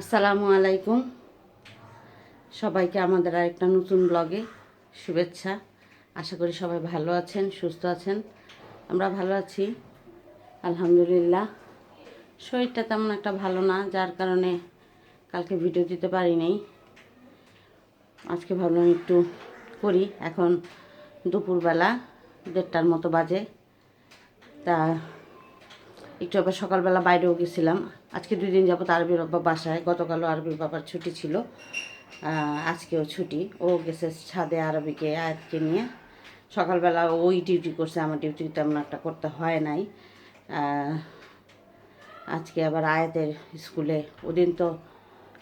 আসসালামু আলাইকুম। সবাইকে আমাদের আরেকটা নতুন ব্লগে শুভেচ্ছা। আশা করি সবাই ভালো আছেন, সুস্থ আছেন। আমরা ভালো আছি, আলহামদুলিল্লাহ। শরীরটা তেমন একটা ভালো না, যার কারণে কালকে ভিডিও দিতে পারি নাই। আজকে ভাবলাম একটু করি। এখন দুপুরবেলা দেড়টার মতো বাজে। তা একটু আবার সকালবেলা বাইরেও গেছিলাম। আজকে দুই দিন যাবত আরবির বাবা বাসায়, গতকালও আরবির বাবার ছুটি ছিল। আজকেও ছুটি। ও গেছে ছাদে আরবিকে, আয়াতকে নিয়ে। সকালবেলা ওই ডিউটি করছে, আমার ডিউটি তেমন একটা করতে হয় নাই। আজকে আবার আয়াতের স্কুলে। ওদিন তো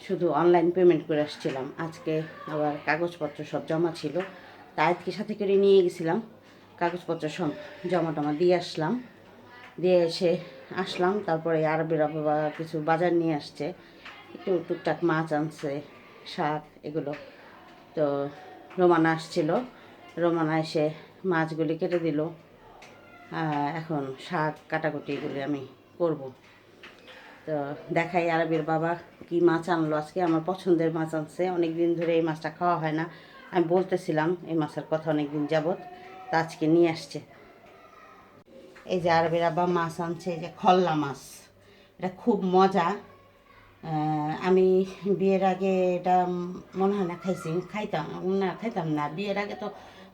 শুধু অনলাইন পেমেন্ট করে আসছিলাম। আজকে আবার কাগজপত্র সব জমা ছিল। তা আয়াতকে সাথে করে নিয়ে গেছিলাম। কাগজপত্র সব জমা টমা দিয়ে আসলাম। দিয়ে এসে আসলাম, তারপরে আরবিরা বাবা কিছু বাজার নিয়ে আসছে। একটু টুকটাক মাছ আনছে, শাক, এগুলো। তো রোমানা আসছিল, রোমানা এসে মাছগুলি কেটে দিল। এখন শাক, কাটাকুটি এগুলি আমি করব। তো দেখাই আরবির বাবা কি মাছ আনলো। আজকে আমার পছন্দের মাছ আনছে। অনেক দিন ধরে এই মাছটা খাওয়া হয় না। আমি বলতেছিলাম, এই মাছের কথা অনেক দিন যাবত তা আজকে নিয়ে আসছে। এই যে আরবের আব্বা মাছ আনছে যে খল্লা মাছ। এটা খুব মজা। আমি বিয়ের আগে এটা মনে হয় না খাইছি, খাইতাম, না খাইতাম না। বিয়ের আগে তো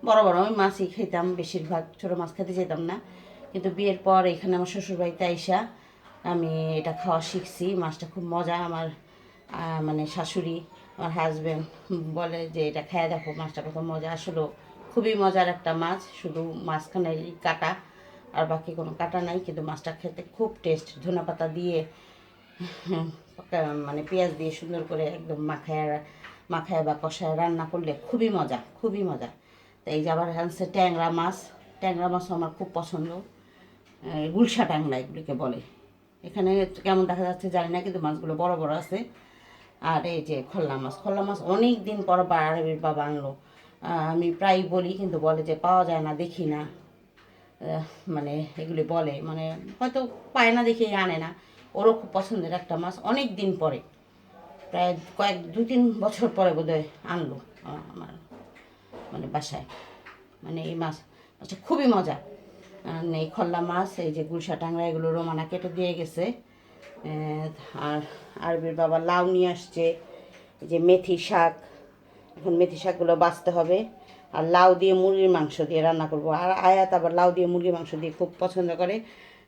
বড় বড় ওই মাছই খেতাম বেশিরভাগ ছোটো মাছ খেতে যেতাম না। কিন্তু বিয়ের পর এখানে আমার শ্বশুরবাড়িতে আইসা আমি এটা খাওয়া শিখছি, মাছটা খুব মজা। আমার মানে শাশুড়ি, আমার হাজব্যান্ড বলে যে, এটা খেয়ে দেখো, মাছটা কত মজা। আসলে খুবই মজার একটা মাছ, শুধু মাঝখানে কাটা। আর বাকি কোনো কাটা নাই, কিন্তু মাছটা খেতে খুব টেস্ট ধনে পাতা দিয়ে মানে পেঁয়াজ দিয়ে সুন্দর করে একদম মাখায় মাখায় বা কষায় রান্না করলে খুবই মজা খুবই মজা। তো এই যে আবার আনছে ট্যাংরা মাছ, ট্যাংরা মাছও আমার খুব পছন্দ। গুলশা ট্যাংরা এগুলিকে বলে। এখানে কেমন দেখা যাচ্ছে জানি না, কিন্তু মাছগুলো বড় বড় আছে। আর এই যে খল্লা মাছ খল্লা মাছ অনেক দিন পর আরবির বাবা আনলো। আমি প্রায় বলি, কিন্তু বলে যে পাওয়া যায় না, দেখি না। মানে এগুলি বলে মানে হয়তো পায় না দেখে, আনে না। ওরও খুব পছন্দের একটা মাছ, অনেক দিন পরে। প্রায় কয়েক, দু তিন বছর পরে বোধহয় আনলো আমার মানে বাসায়। মানে এই মাছ, মাছটা খুবই মজা। এই খল্লা মাছ, এই যে গুলশা টাংরা, এগুলো রোমানা কেটে দিয়ে গেছে। আর আরবির বাবা লাউ নিয়ে আসছে। যে মেথি শাক, এখন মেথি শাকগুলো বাঁচতে হবে। আর লাউ দিয়ে মুরগির মাংস দিয়ে রান্না করব। আর আয়াত আবার লাউ দিয়ে মুরগির মাংস দিয়ে খুব পছন্দ করে।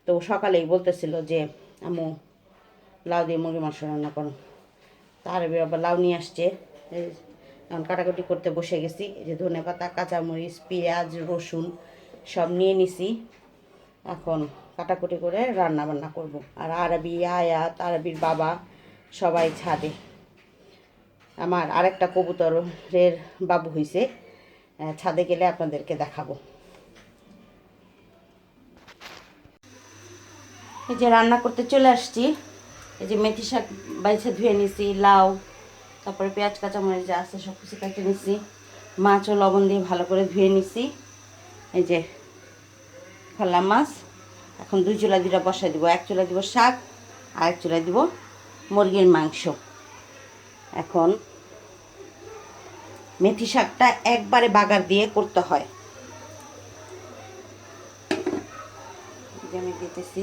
তো সকালেই বলতেছিল যে আমু লাউ দিয়ে মুরগির মাংস রান্না করো। তার আবার লাউ নিয়ে আসছে। এখন কাটাকুটি করতে বসে গেছি। এই যে ধনে পাতা, কাঁচামরিচ, পেঁয়াজ, রসুন সব নিয়ে নিছি। এখন কাটাকুটি করে রান্না বান্না করব। আর আরবি, আয়াত, আরবির বাবা সবাই ছাদে। আমার আরেকটা কবুতরের বাবু হয়েছে ছাদে গেলে আপনাদেরকে দেখাবো। এই যে রান্না করতে চলে আসছি। এই যে মেথি শাক বাইছে ধুয়ে নিছি, লাউ, তারপরে পেঁয়াজ, কাঁচামরিচ যা আছে সব কিছু কেটে নিছি। মাছ ও লবণ দিয়ে ভালো করে ধুয়ে নিছি। এই যে খোলা মাছ। এখন দুই চুলা দুটা বসাই দিব। এক চুলা দিব শাক আর এক চুলা দিব মুরগির মাংস। এখন মেথি শাকটা একবারে বাগার দিয়ে করতে হয়। আমি দিতেছি।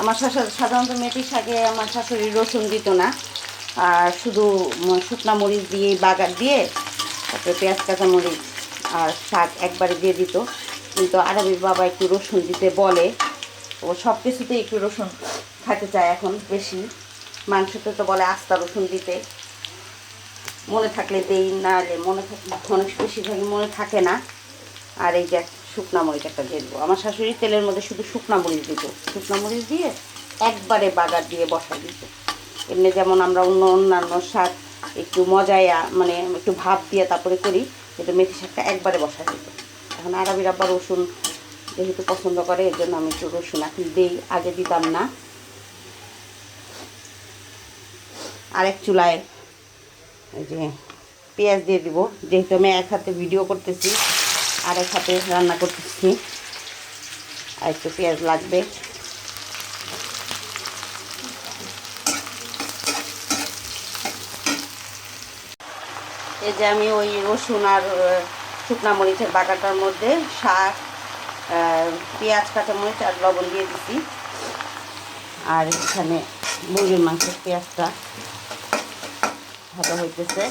আমার শাশুড়ি সাধারণত মেথি শাকে আমার শাশুড়ি রসুন দিত না। আর শুধু শুকনা মরিচ দিয়ে বাগার দিয়ে, তারপরে পেঁয়াজ, কাঁচা মরিচ আর শাক একবারে দিয়ে দিত। কিন্তু আরবির বাবা একটু রসুন দিতে বলে। ও সব কিছুতে একটু রসুন খেতে চায় এখন বেশি। মাংসতে তো বলে আস্তা রসুন দিতে। মনে থাকলে দেই, না হলে মনে অনেক বেশিরভাগই মনে থাকে না। আর এই যে শুকনা মরিচ একটা দিয়ে দেবো। আমার শাশুড়ি তেলের মধ্যে শুধু শুকনা মরিচ দিত শুকনা মরিচ দিয়ে একবারে বাগার দিয়ে বসা দিত এমনি যেমন আমরা অন্য অন্যান্য শাক একটু মজায় মানে একটু ভাব দিয়ে তারপরে করি, কিন্তু মেথি শাকটা একবারে বসাই দিত এখন আরবির আব্বা রসুন যেহেতু পছন্দ করে এর জন্য আমি একটু রসুন এখন দিই, আগে দিতাম না। আরেক চুলায় এই যে পেঁয়াজ দিয়ে দিব, যেহেতু আমি এক হাতে ভিডিও করতেছি, আর এক হাতে রান্না করতেছি, আর একটু পেঁয়াজ লাগবে। এই যে আমি ওই রসুন আর শুকনা মরিচের বাটাটার মধ্যে শাক পেঁয়াজ কাঁচা মরিচ আর লবণ দিয়ে দিছি। আর এখানে মুরগির মাংসের পেঁয়াজটা ভালো হইতেছে।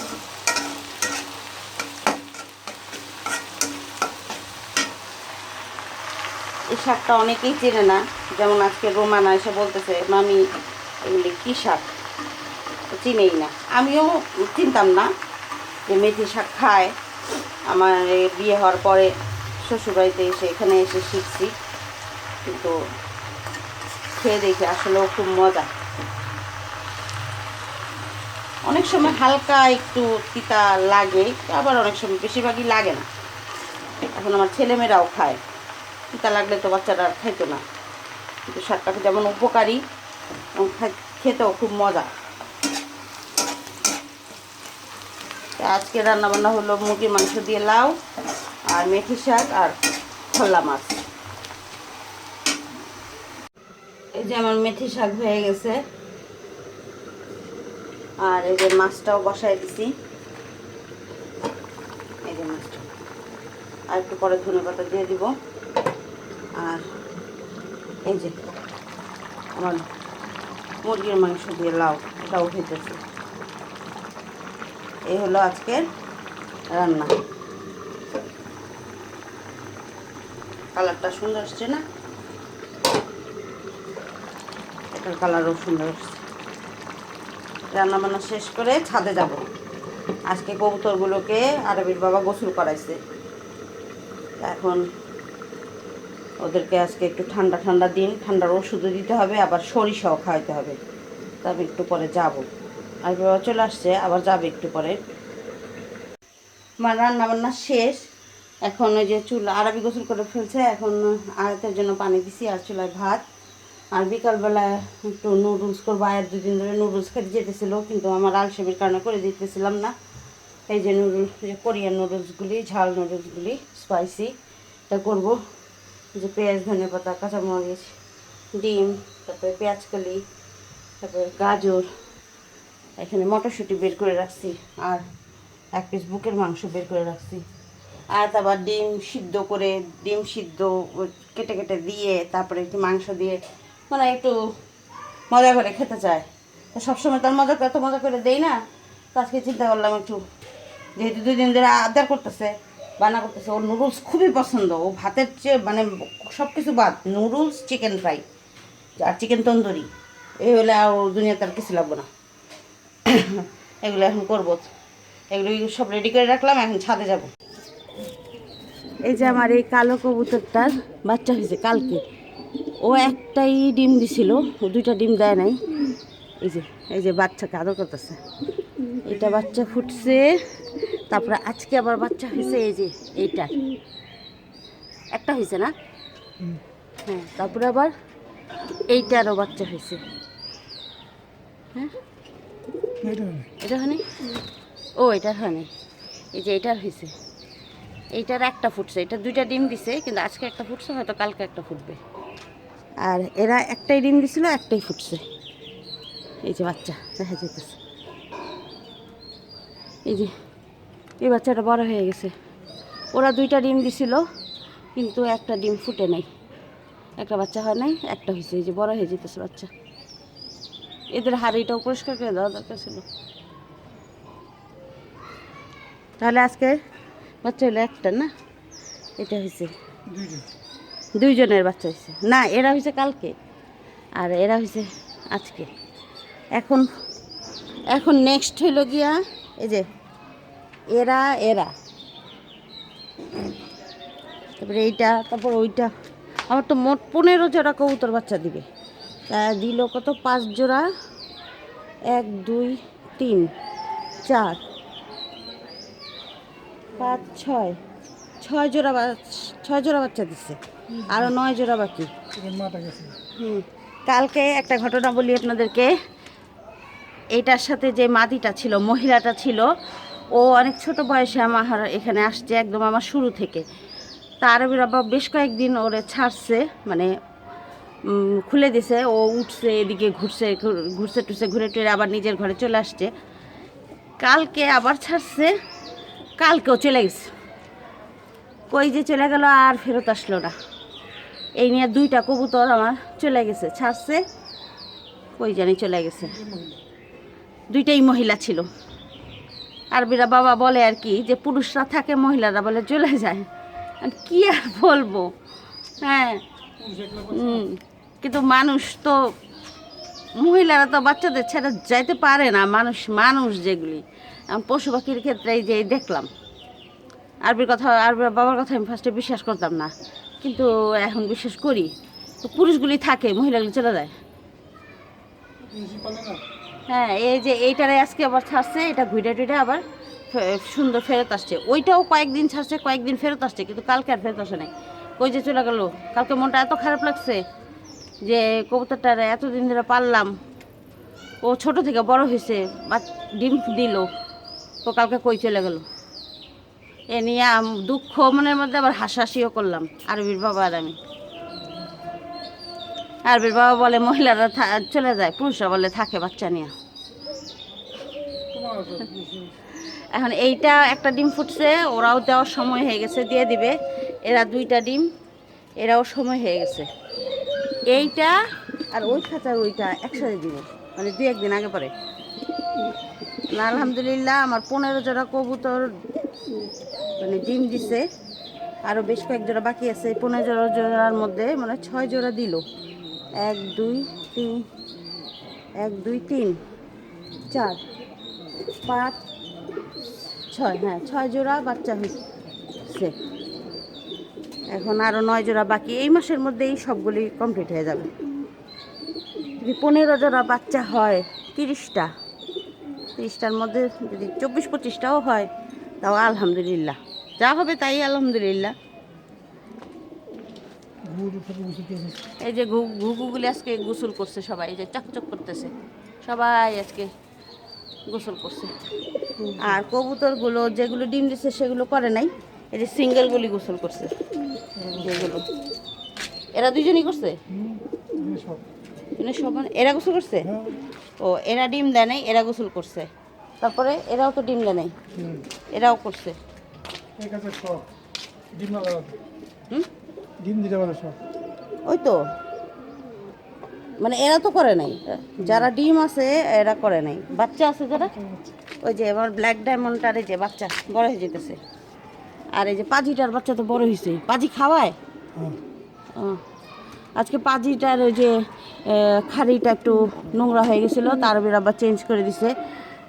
এই শাকটা অনেকেই চেনে না, যেমন আজকে রোমানা এসে বলতেছে, মামি, এগুলি কী শাক? চিনেই না। আমিও চিনতাম না যে মেথি শাক খায়। আমার বিয়ে হওয়ার পরে শ্বশুরবাড়িতে এসে এখানে এসে শিখছি। কিন্তু খেয়ে দেখি আসলেও খুব মজা। অনেক সময় হালকা একটু তিতা লাগে, আবার অনেক সময় বেশিরভাগই লাগে না। এখন আমার ছেলেমেয়েরাও খায়। তিতা লাগলে তো বাচ্চারা আর খাইতো না। কিন্তু শাকটা যেমন উপকারী খেতেও খুব মজা। আজকে রান্নাবান্না হলো মুরগির মাংস দিয়ে লাউ আর মেথি শাক আর খোলা মাছ। এই যে আমার মেথি শাক হয়ে গেছে। আর এই যে মাছটাও বসাই দিছি। এই যে মাছটা। আর একটু পরে ধনে পাতা দিয়ে দিব। আর এই যে আমার মুরগির মাংস দিয়ে লাউ, এটাও হইতেছে। এই হলো আজকের রান্না। কালারটা সুন্দর আসছে না? এটার কালারও সুন্দর আসছে। রান্না বান্না শেষ করে ছাদে যাব। আজকে কবুতরগুলোকে আরবির বাবা গোসল করাইছে। এখন ওদেরকে আজকে একটু ঠান্ডা ঠান্ডা দিন, ঠান্ডার ওষুধও দিতে হবে, আবার সরিষাও খাওয়াইতে হবে। তা আমি একটু পরে যাব। আর বাবা চলে আসছে, আবার যাবে একটু পরে। আমার রান্না বান্না শেষ। এখন ওই যে চুল, আরবি গোসল করে ফেলছে, এখন আয়াতের জন্য পানি দিছি আর চুলায় ভাত। আর বিকালবেলা একটু নুডলস করব আয়ের দুদিন ধরে নুডলস খেতে যেতেছিল, কিন্তু আমার আলসেমির কারণে করে দিতেছিলাম না। এই যে নুডলস যে কোরিয়ান নুডলসগুলি ঝাল নুডলসগুলি স্পাইসি এটা করব। যে পেঁয়াজ, ধনে পাতা, কাঁচামরিচ, ডিম, তারপরে পেঁয়াজকলি তারপরে গাজর, এখানে মটরশুঁটি বের করে রাখছি, আর এক পিস বুকের মাংস বের করে রাখছি। আর তারপর ডিম সিদ্ধ করে, ডিম সিদ্ধ কেটে কেটে দিয়ে তারপরে একটু মাংস দিয়ে মানে একটু মজা করে খেতে চায়। তো সবসময় তার মজা এত মজা করে দেই না, তো আজকে চিন্তা করলাম একটু, যেহেতু দুই দিন ধরে আবদার করতেছে বানা করতেছে, ওর নুডলস খুবই পছন্দ। ও ভাতের চেয়ে মানে সব কিছু বাদ নুডলস চিকেন ফ্রাই আর চিকেন তন্দুরি। এই হলে আর দুনিয়াতে আর কিছু লাগবে না। এগুলো এখন করব। এগুলো সব রেডি করে রাখলাম, এখন ছাদে যাব। এই যে আমার এই কালো কবুতরটার বাচ্চা হয়েছে কালকে। ও একটাই ডিম দিছিল ও দুইটা ডিম দেয় নাই। এই যে এই যে বাচ্চাকে আদর করতেছে। এটা বাচ্চা ফুটছে তারপরে আজকে আবার বাচ্চা হয়েছে এই যে এইটা। একটা হয়েছে না? হ্যাঁ তারপরে আবার এইটারও বাচ্চা হয়েছে। হ্যাঁ? এটা হয়নি? ও এটার হয়নি। এই যে এটার হয়েছে। এইটার একটা ফুটছে, এটা দুইটা ডিম দিছে, কিন্তু আজকে একটা ফুটছে, হয়তো কালকে একটা ফুটবে। আর এরা একটাই ডিম দিছিল, একটাই ফুটছে। এই যে বাচ্চা, দেখা যেতেছে এই যে, এই বাচ্চাটা বড় হয়ে গেছে। ওরা দুইটা ডিম দিছিল, কিন্তু একটা ডিম ফুটে নাই। একটা বাচ্চা হয় নাই, একটা হয়েছে এই যে বড় হয়ে যেতেছে বাচ্চা। এদের হাড়িটাও পরিষ্কার করে দেওয়া দরকার ছিল। তাহলে আজকে বাচ্চা হলো একটা না? এটা হয়েছে দুইজনের বাচ্চা হয়েছে না এরা হয়েছে কালকে। আর এরা হয়েছে আজকে। এখন এখন নেক্সট হইল গিয়া এই যে এরা এরা। তারপরে এইটা তারপর ওইটা। আমার তো মোট পনেরো জোড়া কবুতর বাচ্চা দিবে। তা দিল কত? পাঁচ জোড়া। এক দুই তিন চার। পাঁচ ছয়। ছয় জোড়া ছয় জোড়া বাচ্চা দিচ্ছে আরও নয় জোড়া বাকি। হুম। কালকে একটা ঘটনা বলি আপনাদেরকে। এইটার সাথে যে মাদিটা ছিল মহিলাটা ছিল ও অনেক ছোট বয়সে আমার এখানে আসছে একদম আমার শুরু থেকে। তার বাবা বেশ কয়েকদিন ওরে ছাড়ছে মানে খুলে দিছে। ও উঠছে এদিকে ঘুরছে ঘুরছে টুরছে ঘুরে টুরে আবার নিজের ঘরে চলে আসছে। কালকে আবার ছাড়ছে। কালকেও চলে গেছে। কই যে চলে গেল আর ফেরত আসলো না। এই নিয়ে দুইটা কবুতর আমার চলে গেছে, ছাড়ছে। কই জানি চলে গেছে। দুইটাই মহিলা ছিল। আরবিরা বাবা বলে আর কি যে পুরুষরা থাকে, মহিলারা বলে চলে যায়। আর কি আর বলব? হ্যাঁ কিন্তু মানুষ তো, মহিলারা তো বাচ্চাদের ছেড়ে যাইতে পারে না। মানুষ মানুষ যেগুলি। পশু পাখির ক্ষেত্রে এই যে দেখলাম। আরবির কথা আরবির বাবার কথা আমি ফার্স্টে বিশ্বাস করতাম না। কিন্তু এখন বিশ্বাস করি, তো পুরুষগুলি থাকে, মহিলাগুলি চলে যায়। হ্যাঁ এই যে এইটারে আজকে আবার ছাড়ছে, এটা ঘুরে টুইরে আবার সুন্দর ফেরত আসছে। ওইটাও কয়েকদিন ছাড়ছে, কয়েকদিন ফেরত আসছে, কিন্তু কালকে আর ফেরত আসে নাই। কই যে চলে গেল? কালকে মনটা এত খারাপ লাগছে যে কবুতরটার এতদিন ধরে পারলাম ও ছোট থেকে বড় হয়েছে, বা ডিম দিল। তো কালকে কই চলে গেল? এ নিয়ে দুঃখ মনের মধ্যে আবার হাসাহাসিও করলাম, আরবির বাবা আর আমি। আরবির বাবা বলে, মহিলারা চলে যায়, পুরুষরা বলে, থাকে বাচ্চা নিয়ে। এখন এইটা একটা ডিম ফুটছে, ওরাও দেওয়ার সময় হয়ে গেছে, দিয়ে দিবে। এরা দুইটা ডিম, এরাও সময় হয়ে গেছে। এইটা আর ওই খাঁচার ওইটা একসাথে দিব মানে দু একদিন আগে পরে। আলহামদুলিল্লাহ, আমার পনেরো জোড়া কবুতর মানে ডিম দিছে। আরও বেশ কয়েক জোড়া বাকি আছে। পনেরো জোড়া জোড়ার মধ্যে মানে ছয় জোড়া দিল। এক, দুই, তিন, এক, দুই, তিন, চার, পাঁচ, ছয় হ্যাঁ ছয় জোড়া বাচ্চা হয়েছে এখন আরও নয় জোড়া বাকি। এই মাসের মধ্যেই সবগুলি কমপ্লিট হয়ে যাবে। যদি পনেরো জোড়া বাচ্চা হয়, তিরিশটা। তিরিশটার মধ্যে যদি চব্বিশ পঁচিশটাও হয়, তাও আলহামদুলিল্লাহ। যা হবে তাই আলহামদুলিল্লাহ। এই যে ঘু- ঘুঘুগুলি আজকে গোসল করছে সবাই, এই যে চকচক করতেছে। সবাই আজকে গোসল করছে। আর কবুতরগুলো যেগুলো ডিম দিচ্ছে সেগুলো করে নাই, এই যে সিঙ্গেলগুলি গোসল করছে। যেগুলো এরা দুজনই করছে? এরা সব এরা গোসল করছে? ও এরা ডিম দেয় নাই এরা গোসল করছে। তারপরে এরাও তো ডিম দেয় নাই। এরাও করছে। ওই তো। মানে এরা তো করে নাই। যারা ডিম আছে এরা করে নাই। বাচ্চা আছে যারা? ওই যে আমার ব্ল্যাক ডায়মন্ডটার এই যে বাচ্চা বড় হয়ে যেতেছে। আর এই যে পাজিটার বাচ্চা তো বড় হয়েছে পাজি খাওয়ায়? হ্যাঁ। ও, আজকে পাজিটার ওই যে খাড়িটা একটু নোংরা হয়ে গেছিল তার বের আবার চেঞ্জ করে দিছে।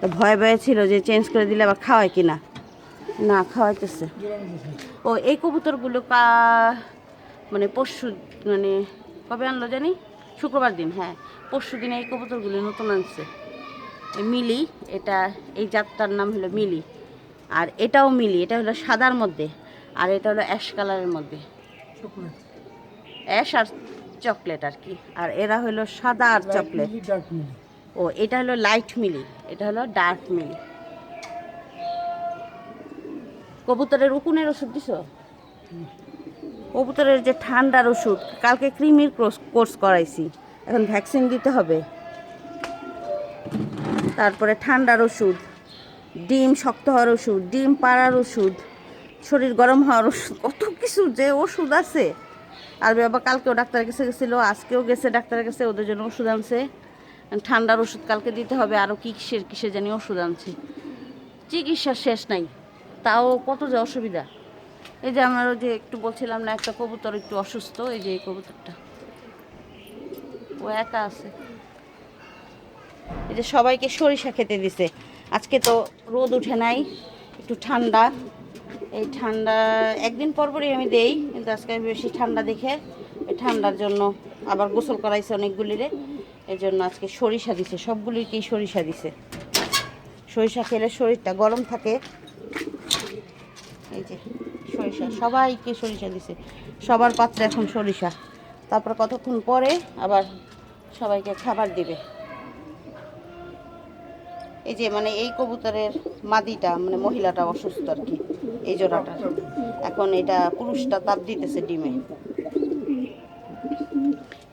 তো ভয় ভয়ে ছিল যে চেঞ্জ করে দিলে আবার খাওয়ায় কিনা। না খাওয়াইতেছে। ও এই কবুতরগুলো কা মানে পরশু মানে কবে আনলো জানি? শুক্রবার দিন হ্যাঁ। পরশু দিন এই কবুতরগুলো নতুন আনছে। মিলি এটা এই জাতটার নাম হলো মিলি। আর এটাও মিলি এটা হলো সাদার মধ্যে আর এটা হলো অ্যাশ কালারের মধ্যে। অ্যাশ আর চকলেট আর কি। আর এরা হলো সাদা আর চকলেট। ও এটা হলো লাইট মিলি এটা হলো ডার্ক মিলি কবুতরের উকুনের ওষুধ দিছ? কবুতরের যে ঠান্ডার ওষুধ কালকে ক্রিমির কোর্স করাইছি। এখন ভ্যাকসিন দিতে হবে। তারপরে ঠান্ডার ওষুধ ডিম শক্ত হওয়ার ওষুধ ডিম পাড়ার ওষুধ শরীর গরম হওয়ার ওষুধ কত কিছু যে ওষুধ আছে। আর বাবা, কালকেও ডাক্তারের কাছে গেছিল, আজকেও গেছে ডাক্তারের কাছে, ওদের জন্য ওষুধ আনছে। ঠান্ডার ওষুধ কালকে দিতে হবে আরও কী কিসের কিসের জানি ওষুধ আনছে। চিকিৎসা শেষ নাই, তাও কত যে অসুবিধা। এই যে আমরা যে একটু বলছিলাম না, একটা কবুতর একটু অসুস্থ, এই যে এই কবুতরটা। ও একা আছে। এই যে সবাইকে সরিষা খেতে দিছে। আজকে তো রোদ উঠে নাই, একটু ঠান্ডা। এই ঠান্ডা, একদিন পর পরই আমি দেই, কিন্তু আজকে বেশি ঠান্ডা দেখে এই ঠান্ডার জন্য আবার গোসল করাইছে অনেকগুলিরে। এই জন্য আজকে সরিষা দিছে সবগুলিকেই সরিষা দিছে। সরিষা খেলে শরীরটা গরম থাকে। এই যে, সরিষা, সবাইকে সরিষা দিছে। সবার পাত্রে এখন সরিষা। তারপর কতক্ষণ পরে আবার সবাইকে খাবার দিবে। এই যে মানে এই কবুতরের মাদিটা মানে মহিলাটা অসুস্থ আর কি। এই জোড়াটা এখন এটা পুরুষটা তাপ দিতেছে ডিমে।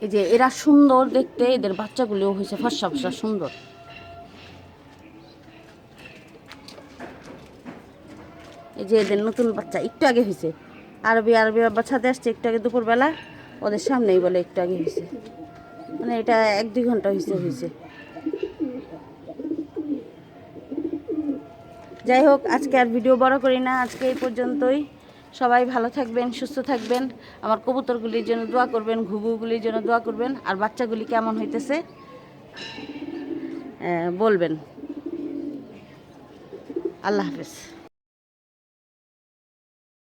এই যে এরা সুন্দর দেখতে, এদের বাচ্চাগুলিও হয়েছে ফর্সা ফর্সা সুন্দর। এই যে এদের নতুন বাচ্চা, একটু আগে হয়েছে। আরবি আরবি বাচ্চাতে আসছে একটু আগে দুপুরবেলা, ওদের সামনেই বলে একটু আগে হয়েছে। মানে এটা এক দুই ঘণ্টা হয়েছে হয়েছে। যাই হোক, আজকে আর ভিডিও বড় করি না। আজকে এই পর্যন্তই। সবাই ভালো থাকবেন, সুস্থ থাকবেন। আমার কবুতরগুলির জন্য দোয়া করবেন, ঘুঘুগুলির জন্য দোয়া করবেন। আর বাচ্চাগুলি কেমন হইতেছে বলবেন। আল্লাহ হাফেজ।